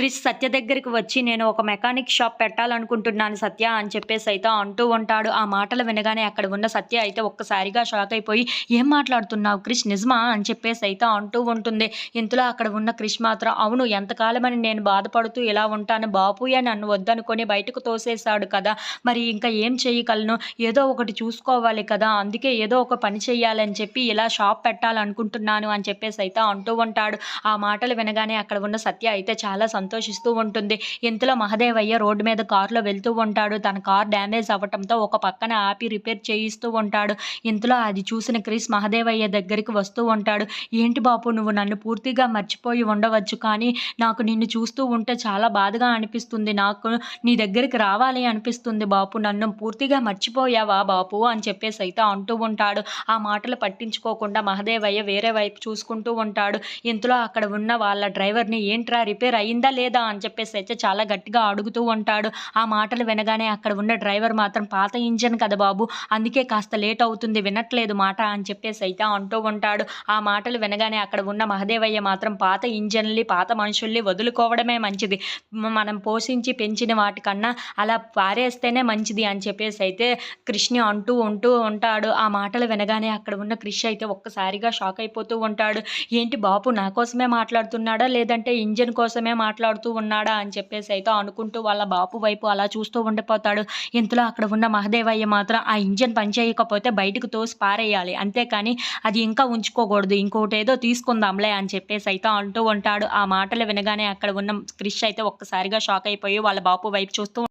క్రిష్ సత్య దగ్గరికి వచ్చి నేను ఒక మెకానిక్ షాప్ పెట్టాలనుకుంటున్నాను సత్య అని చెప్పేసి అయితే అంటూ ఉంటాడు. ఆ మాటలు వినగానే అక్కడ ఉన్న సత్య అయితే ఒక్కసారిగా షాక్ అయిపోయి ఏం మాట్లాడుతున్నావు క్రిష్? నిజమా? అని చెప్పేసి అయితే అంటూ ఉంటుంది. ఇంతలో అక్కడ ఉన్న క్రిష్ మాత్రం అవును ఎంతకాలమని నేను బాధపడుతూ ఇలా ఉంటాను బాపుయ్య నన్ను వద్దనుకొని బయటకు తోసేశాడు కదా మరి ఇంకా ఏం చేయగలను? ఏదో ఒకటి చూసుకోవాలి కదా అందుకే ఏదో ఒక పని చేయాలని చెప్పి ఇలా షాప్ పెట్టాలనుకుంటున్నాను అని చెప్పేసి అయితే అంటూ ఉంటాడు. ఆ మాటలు వినగానే అక్కడ ఉన్న సత్య అయితే చాలా సంతోషిస్తూ ఉంటుంది. ఇంతలో మహదేవయ్య రోడ్డు మీద కారులో వెళ్తూ ఉంటాడు. తన కార్ డ్యామేజ్ అవ్వటంతో ఒక పక్కన ఆపి రిపేర్ చేయిస్తూ ఉంటాడు. ఇంతలో అది చూసిన క్రిస్ మహదేవయ్య దగ్గరికి వస్తూ ఉంటాడు. ఏంటి బాపు నువ్వు నన్ను పూర్తిగా మర్చిపోయి ఉండవచ్చు కానీ నాకు నిన్ను చూస్తూ ఉంటే చాలా బాధగా అనిపిస్తుంది. నాకు నీ దగ్గరికి రావాలి అనిపిస్తుంది బాపు. నన్ను పూర్తిగా మర్చిపోయావా బాపు? అని చెప్పేసి అయితే అంటూ ఉంటాడు. ఆ మాటలు పట్టించుకోకుండా మహదేవయ్య వేరే వైపు చూసుకుంటూ ఉంటాడు. ఇంతలో అక్కడ ఉన్న వాళ్ళ డ్రైవర్ని ఏంట్రా రిపేర్ అయిందా లేదా అని చెప్పేసి అయితే చాలా గట్టిగా అడుగుతూ ఉంటాడు. ఆ మాటలు వినగానే అక్కడ ఉన్న డ్రైవర్ మాత్రం పాత ఇంజన్ కదా బాబు అందుకే కాస్త లేట్ అవుతుంది వినట్లేదు మాట అని చెప్పేసి అయితే అంటూ ఉంటాడు. ఆ మాటలు వినగానే అక్కడ ఉన్న మహదేవయ్య మాత్రం పాత ఇంజన్లు పాత మనుషుల్ని వదులుకోవడమే మంచిది. మనం పోషించి పెంచిన వాటికన్నా అలా పారేస్తేనే మంచిది అని చెప్పేసి అయితే కృష్ణ అంటూ ఉంటూ ఉంటాడు. ఆ మాటలు వినగానే అక్కడ ఉన్న కృష్ణ అయితే ఒక్కసారిగా షాక్ అయిపోతూ ఉంటాడు. ఏంటి బాపు నా కోసమే మాట్లాడుతున్నాడా? లేదంటే ఇంజన్ కోసమే మాట్లాడుతూ ఉన్నాడా అని చెప్పేసి అయితే అనుకుంటూ వాళ్ళ బాపు వైపు అలా చూస్తూ ఉండిపోతాడు. ఇంతలో అక్కడ ఉన్న మహదేవయ్య మాత్రం ఆ ఇంజన్ పనిచేయకపోతే బయటకు తోసి పారేయాలి. అంతేకాని అది ఇంకా ఉంచుకోకూడదు. ఇంకోటి ఏదో తీసుకుందాంలే అని చెప్పేసి అయితే అంటూ ఉంటాడు. ఆ మాటలు వినగానే అక్కడ ఉన్న క్రిష్ అయితే ఒక్కసారిగా షాక్ అయిపోయి వాళ్ళ బాపు వైపు చూస్తూ